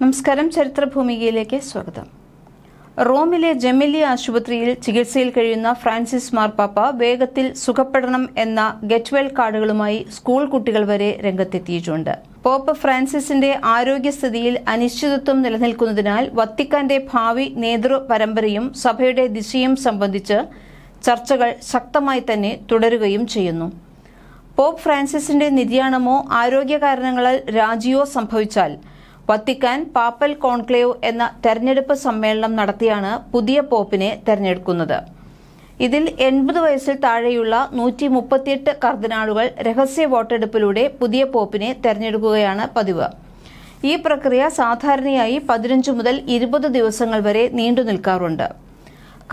നമസ്കാരം ചരിത്രഭൂമികയിലേക്ക് സ്വാഗതം. റോമിലെ ജെമിലി ആശുപത്രിയിൽ ചികിത്സയിൽ കഴിയുന്ന ഫ്രാൻസിസ് മാർപ്പാപ്പ വേഗത്തിൽ സുഖപ്പെടണം എന്ന ഗെറ്റ്വെൽ കാർഡുകളുമായി സ്കൂൾ കുട്ടികൾ വരെ രംഗത്തെത്തിയിട്ടുണ്ട്. പോപ്പ് ഫ്രാൻസിസിന്റെ ആരോഗ്യസ്ഥിതിയിൽ അനിശ്ചിതത്വം നിലനിൽക്കുന്നതിനാൽ വത്തിക്കാന്റെ ഭാവി നേതൃ പരമ്പരയും സഭയുടെ ദിശയും സംബന്ധിച്ച് ചർച്ചകൾ ശക്തമായി തന്നെ തുടരുകയും ചെയ്യുന്നു. പോപ്പ് ഫ്രാൻസിസിന്റെ നിര്യാണമോ ആരോഗ്യ കാരണങ്ങളാൽ രാജിയോ സംഭവിച്ചാൽ വത്തിക്കാൻ പാപ്പൽ കോൺക്ലേവ് എന്ന തെരഞ്ഞെടുപ്പ് സമ്മേളനം നടത്തിയാണ് പുതിയ പോപ്പിനെ തെരഞ്ഞെടുക്കുന്നത്. ഇതിൽ എൺപത് വയസ്സിൽ താഴെയുള്ള നൂറ്റി മുപ്പത്തിയെട്ട് കർദിനാളുകൾ രഹസ്യ വോട്ടെടുപ്പിലൂടെ പുതിയ പോപ്പിനെ തെരഞ്ഞെടുക്കുകയാണ് പതിവ്. ഈ പ്രക്രിയ സാധാരണയായി പതിനഞ്ച് മുതൽ ഇരുപത് ദിവസങ്ങൾ വരെ നീണ്ടു നിൽക്കാറുണ്ട്.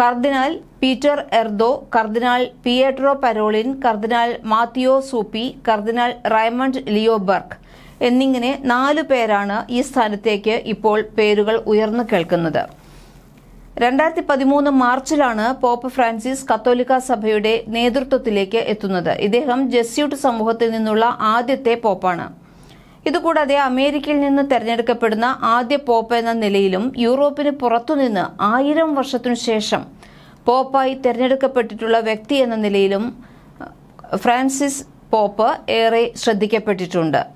കർദിനാൾ പീറ്റർ എർദോ കർദിനാൾ പിയേട്രോ പരോളിൻ കർദിനാൾ മാത്യോ സൂപ്പി കർദിനാൾ റൈമണ്ട് ലിയോബർഗ് എന്നിങ്ങനെ നാലു പേരാണ് ഈ സ്ഥാനത്തേക്ക് ഇപ്പോൾ പേരുകൾ ഉയർന്നു കേൾക്കുന്നത്. രണ്ടായിരത്തി പതിമൂന്ന് മാർച്ചിലാണ് പോപ്പ് ഫ്രാൻസിസ് കത്തോലിക്ക സഭയുടെ നേതൃത്വത്തിലേക്ക് എത്തുന്നത്. ഇദ്ദേഹം ജസ്യൂട്ട് സമൂഹത്തിൽ നിന്നുള്ള ആദ്യത്തെ പോപ്പാണ്. ഇതുകൂടാതെ അമേരിക്കയിൽ നിന്ന് തെരഞ്ഞെടുക്കപ്പെടുന്ന ആദ്യ പോപ്പ് എന്ന നിലയിലും യൂറോപ്പിന് പുറത്തുനിന്ന് ആയിരം വർഷത്തിനു ശേഷം പോപ്പായി തെരഞ്ഞെടുക്കപ്പെട്ടിട്ടുള്ള വ്യക്തി എന്ന നിലയിലും ഫ്രാൻസിസ് പോപ്പ് ഏറെ ശ്രദ്ധിക്കപ്പെട്ടിട്ടുണ്ട്.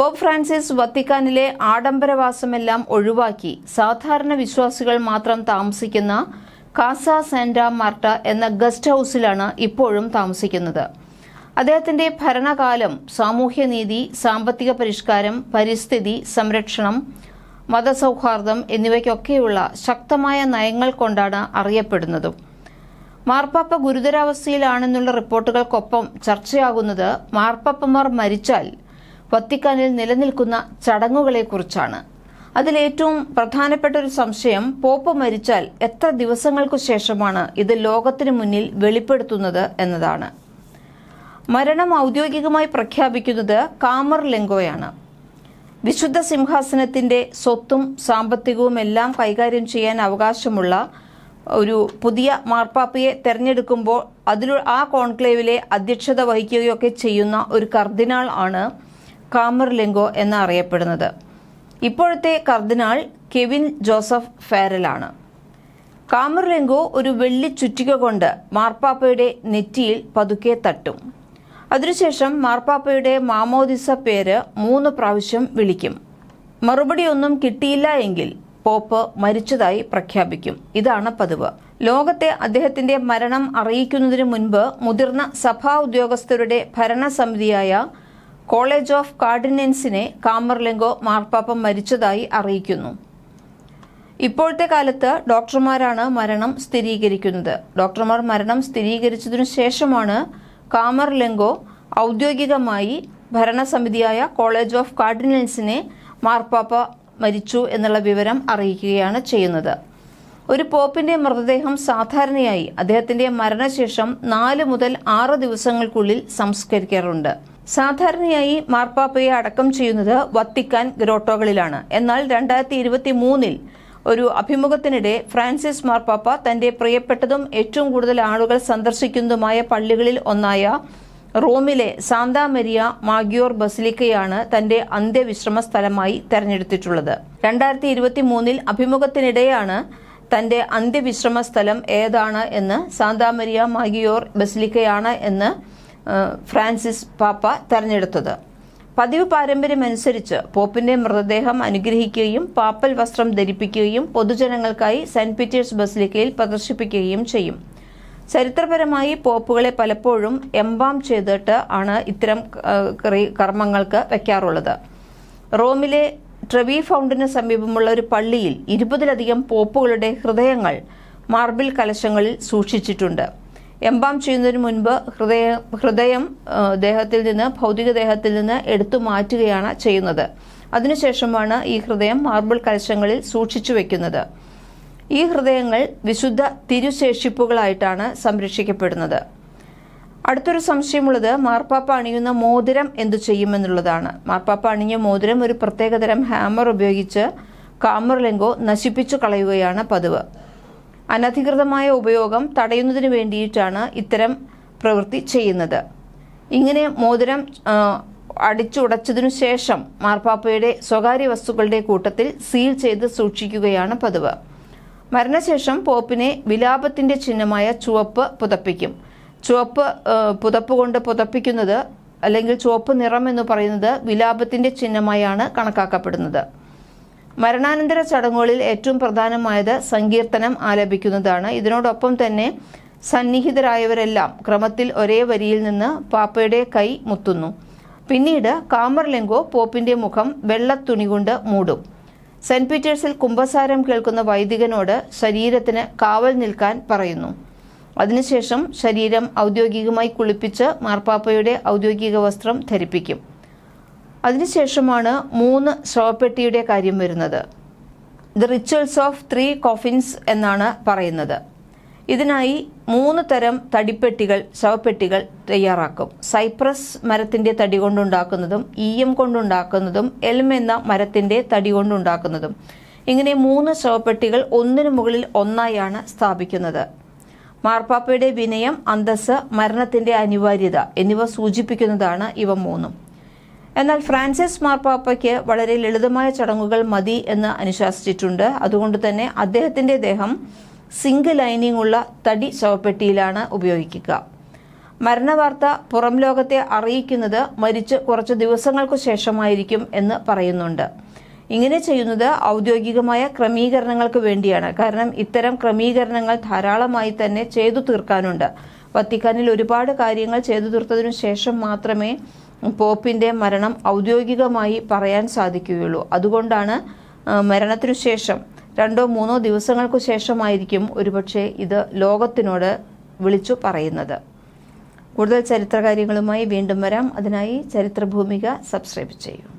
പോപ്പ് ഫ്രാൻസിസ് വത്തിക്കാനിലെ ആഡംബരവാസമെല്ലാം ഒഴിവാക്കി സാധാരണ വിശ്വാസികൾ മാത്രം താമസിക്കുന്ന കാസ സാന്റ മാർട്ട എന്ന ഗസ്റ്റ് ഹൌസിലാണ് ഇപ്പോഴും താമസിക്കുന്നത്. അദ്ദേഹത്തിന്റെ ഭരണകാലം സാമൂഹ്യനീതി സാമ്പത്തിക പരിഷ്കാരം പരിസ്ഥിതി സംരക്ഷണം മതസൗഹാർദ്ദം എന്നിവയ്ക്കൊക്കെയുള്ള ശക്തമായ നയങ്ങൾ കൊണ്ടാണ് അറിയപ്പെടുന്നതും. മാർപ്പാപ്പ ഗുരുതരാവസ്ഥയിലാണെന്നുള്ള റിപ്പോർട്ടുകൾക്കൊപ്പം ചർച്ചയാകുന്നത് മാർപ്പാപ്പമാർ മരിച്ചാൽ വത്തിക്കാനിൽ നിലനിൽക്കുന്ന ചടങ്ങുകളെക്കുറിച്ചാണ്. അതിലേറ്റവും പ്രധാനപ്പെട്ട ഒരു സംശയം പോപ്പ് മരിച്ചാൽ എത്ര ദിവസങ്ങൾക്കു ശേഷമാണ് ഇത് ലോകത്തിനു മുന്നിൽ വെളിപ്പെടുത്തുന്നത് എന്നതാണ്. മരണം ഔദ്യോഗികമായി പ്രഖ്യാപിക്കുന്നത് കാമർ ലെങ്കോയാണ്. വിശുദ്ധ സിംഹാസനത്തിന്റെ സ്വത്തും സാമ്പത്തികവും എല്ലാം കൈകാര്യം ചെയ്യാൻ അവകാശമുള്ള ഒരു പുതിയ മാർപ്പാപ്പയെ തെരഞ്ഞെടുക്കുമ്പോൾ അതിൽ ആ കോൺക്ലേവിലെ അധ്യക്ഷത വഹിക്കുകയൊക്കെ ചെയ്യുന്ന ഒരു കർദിനാൾ ആണ് കാമർ എന്ന് എന്നറിയപ്പെടുന്നത്. ഇപ്പോഴത്തെ കർദിനാൾ കെവിൻ ജോസഫ് ഫാരലാണ്. കാമർലിംഗോ ഒരു വെള്ളി ചുറ്റിക കൊണ്ട് മാർപ്പാപ്പയുടെ നെറ്റിയിൽ പതുക്കെ തട്ടും. അതിനുശേഷം മാർപ്പാപ്പയുടെ മാമോദിസ പേര് മൂന്ന് പ്രാവശ്യം വിളിക്കും. മറുപടിയൊന്നും കിട്ടിയില്ല എങ്കിൽ പോപ്പ് മരിച്ചതായി പ്രഖ്യാപിക്കും. ഇതാണ് പതിവ്. ലോകത്തെ അദ്ദേഹത്തിന്റെ മരണം അറിയിക്കുന്നതിന് മുൻപ് മുതിർന്ന സഭാ ഉദ്യോഗസ്ഥരുടെ ഭരണസമിതിയായ കോളേജ് ഓഫ് കാർഡിനൻസിനെ കാമർലെങ്കോ മാർപ്പാപ്പ മരിച്ചതായി അറിയിക്കുന്നു. ഇപ്പോഴത്തെ കാലത്ത് ഡോക്ടർമാരാണ് മരണം സ്ഥിരീകരിക്കുന്നത്. ഡോക്ടർമാർ മരണം സ്ഥിരീകരിച്ചതിനു ശേഷമാണ് കാമർ ലെങ്കോ ഔദ്യോഗികമായി ഭരണസമിതിയായ കോളേജ് ഓഫ് കാർഡിനൽസിനെ മാർപ്പാപ്പ മരിച്ചു എന്നുള്ള വിവരം അറിയിക്കുകയാണ് ചെയ്യുന്നത്. ഒരു പോപ്പിന്റെ മൃതദേഹം സാധാരണയായി അദ്ദേഹത്തിന്റെ മരണശേഷം നാല് മുതൽ ആറ് ദിവസങ്ങൾക്കുള്ളിൽ സംസ്കരിക്കാറുണ്ട്. സാധാരണയായി മാർപ്പാപ്പയെ അടക്കം ചെയ്യുന്നത് വത്തിക്കാൻ ഗ്രോട്ടോകളിലാണ്. എന്നാൽ രണ്ടായിരത്തി ഇരുപത്തി മൂന്നിൽ ഒരു അഭിമുഖത്തിനിടെ ഫ്രാൻസിസ് മാർപ്പാപ്പ തന്റെ പ്രിയപ്പെട്ടതും ഏറ്റവും കൂടുതൽ ആളുകൾ സന്ദർശിക്കുന്നതുമായ പള്ളികളിൽ ഒന്നായ റോമിലെ സാന്താ മരിയ മാഗിയോർ ബസിലിക്കയാണ് തന്റെ അന്ത്യവിശ്രമ സ്ഥലമായി തെരഞ്ഞെടുത്തിട്ടുള്ളത്. രണ്ടായിരത്തി ഇരുപത്തി മൂന്നിൽ അഭിമുഖത്തിനിടെയാണ് തന്റെ അന്ത്യവിശ്രമ സ്ഥലം ഏതാണ് എന്ന് സാന്താ മരിയ മാഗിയോർ ബസിലിക്കയാണ് എന്ന് ഫ്രാൻസിസ് പാപ്പ തെരഞ്ഞെടുത്തത്. പതിവ് പാരമ്പര്യമനുസരിച്ച് പോപ്പിന്റെ മൃതദേഹം അനുഗ്രഹിക്കുകയും പാപ്പൽ വസ്ത്രം ധരിപ്പിക്കുകയും പൊതുജനങ്ങൾക്കായി സെന്റ് പീറ്റേഴ്സ് ബസിലിക്കയിൽ പ്രദർശിപ്പിക്കുകയും ചെയ്യും. ചരിത്രപരമായി പോപ്പുകളെ പലപ്പോഴും എംബാം ചെയ്തിട്ട് ആണ് ഇത്തരം കർമ്മങ്ങൾക്ക് വയ്ക്കാറുള്ളത് റോമിലെ ട്രവി ഫൗണ്ടിന് സമീപമുള്ള ഒരു പള്ളിയിൽ ഇരുപതിലധികം പോപ്പുകളുടെ ഹൃദയങ്ങൾ മാർബിൾ കലശങ്ങളിൽ സൂക്ഷിച്ചിട്ടുണ്ട്. എംബാം ചെയ്യുന്നതിന് മുൻപ് ഹൃദയ ഹൃദയം ദേഹത്തിൽ നിന്ന് ഭൗതിക ദേഹത്തിൽ നിന്ന് എടുത്തു മാറ്റുകയാണ് ചെയ്യുന്നത്. അതിനുശേഷമാണ് ഈ ഹൃദയം മാർബിൾ കലശങ്ങളിൽ സൂക്ഷിച്ചു വെക്കുന്നത്. ഈ ഹൃദയങ്ങൾ വിശുദ്ധ തിരുശേഷിപ്പുകളായിട്ടാണ് സംരക്ഷിക്കപ്പെടുന്നത്. അടുത്തൊരു സംശയമുള്ളത് മാർപ്പാപ്പ അണിയുന്ന മോതിരം എന്തു ചെയ്യുമെന്നുള്ളതാണ്. മാർപ്പാപ്പ അണിഞ്ഞ മോതിരം ഒരു പ്രത്യേകതരം ഹാമർ ഉപയോഗിച്ച് കാമർലെങ്കോ നശിപ്പിച്ചു കളയുകയാണ് പതിവ്. അനധികൃതമായ ഉപയോഗം തടയുന്നതിന് വേണ്ടിയിട്ടാണ് ഇത്തരം പ്രവൃത്തി ചെയ്യുന്നത്. ഇങ്ങനെ മോതിരം അടിച്ചുടച്ചതിനു ശേഷം മാർപ്പാപ്പയുടെ സ്വകാര്യ വസ്തുക്കളുടെ കൂട്ടത്തിൽ സീൽ ചെയ്ത് സൂക്ഷിക്കുകയാണ് പതിവ്. മരണശേഷം പോപ്പിനെ വിലാപത്തിന്റെ ചിഹ്നമായ ചുവപ്പ് പുതപ്പിക്കും. ചുവപ്പ് പുതപ്പ് കൊണ്ട് പുതപ്പിക്കുന്നത് അല്ലെങ്കിൽ ചുവപ്പ് നിറം എന്ന് പറയുന്നത് വിലാപത്തിന്റെ ചിഹ്നമായാണ് കണക്കാക്കപ്പെടുന്നത്. മരണാനന്തര ചടങ്ങുകളിൽ ഏറ്റവും പ്രധാനമായത് സങ്കീർത്തനം ആലപിക്കുന്നതാണ്. ഇതിനോടൊപ്പം തന്നെ സന്നിഹിതരായവരെല്ലാം ക്രമത്തിൽ ഒരേ വരിയിൽ നിന്ന് പാപ്പയുടെ കൈ മുത്തുന്നു. പിന്നീട് കാമർലെങ്കോ പോപ്പിന്റെ മുഖം വെള്ളത്തുണി കൊണ്ട് മൂടും. സെന്റ് പീറ്റേഴ്സിൽ കുംഭസാരം കേൾക്കുന്ന വൈദികനോട് ശരീരത്തിന് കാവൽ നിൽക്കാൻ പറയുന്നു. അതിനുശേഷം ശരീരം ഔദ്യോഗികമായി കുളിപ്പിച്ച് മാർപ്പാപ്പയുടെ ഔദ്യോഗിക വസ്ത്രം ധരിപ്പിക്കും. അതിനുശേഷമാണ് മൂന്ന് ശവപ്പെട്ടിയുടെ കാര്യം വരുന്നത്. The rituals of three coffins എന്നാണ് പറയുന്നത്. ഇതിനായി മൂന്ന് തരം തടിപ്പെട്ടികൾ ശവപ്പെട്ടികൾ തയ്യാറാക്കും. സൈപ്രസ് മരത്തിന്റെ തടി കൊണ്ടുണ്ടാക്കുന്നതും ഈയം കൊണ്ടുണ്ടാക്കുന്നതും എൽം എന്ന മരത്തിന്റെ തടി കൊണ്ടുണ്ടാക്കുന്നതും. ഇങ്ങനെ മൂന്ന് ശവപ്പെട്ടികൾ ഒന്നിനു മുകളിൽ ഒന്നായാണ് സ്ഥാപിക്കുന്നത്. മാർപ്പാപ്പയുടെ വിനയം അന്തസ് മരണത്തിന്റെ അനിവാര്യത എന്നിവ സൂചിപ്പിക്കുന്നതാണ് ഇവ മൂന്നും. എന്നാൽ ഫ്രാൻസിസ് മാർപ്പാപ്പയ്ക്ക് വളരെ ലളിതമായ ചടങ്ങുകൾ മതി എന്ന് അനുശാസിച്ചിട്ടുണ്ട്. അതുകൊണ്ട് തന്നെ അദ്ദേഹത്തിന്റെ ദേഹം സിംഗ് ലൈനിങ് ഉള്ള തടി ശവപ്പെട്ടിയിലാണ് ഉപയോഗിക്കുക. മരണവാർത്ത പുറം ലോകത്തെ അറിയിക്കുന്നത് മരിച്ച് കുറച്ച് ദിവസങ്ങൾക്കു ശേഷമായിരിക്കും എന്ന് പറയുന്നുണ്ട്. ഇങ്ങനെ ചെയ്യുന്നത് ഔദ്യോഗികമായ ക്രമീകരണങ്ങൾക്ക് വേണ്ടിയാണ്. കാരണം ഇത്തരം ക്രമീകരണങ്ങൾ ധാരാളമായി തന്നെ ചെയ്തു തീർക്കാനുണ്ട്. വത്തിക്കാനിൽ ഒരുപാട് കാര്യങ്ങൾ ചെയ്തു തീർത്തതിനു ശേഷം മാത്രമേ പോപ്പിന്റെ മരണം ഔദ്യോഗികമായി പറയാൻ സാധിക്കുകയുള്ളൂ. അതുകൊണ്ടാണ് മരണത്തിനു ശേഷം രണ്ടോ മൂന്നോ ദിവസങ്ങൾക്കു ശേഷമായിരിക്കും ഒരുപക്ഷെ ഇത് ലോകത്തിനോട് വിളിച്ചു പറയുന്നത്. കൂടുതൽ ചരിത്രകാര്യങ്ങളുമായി വീണ്ടും വരാം. അതിനായി ചരിത്രഭൂമിക സബ്സ്ക്രൈബ് ചെയ്യൂ.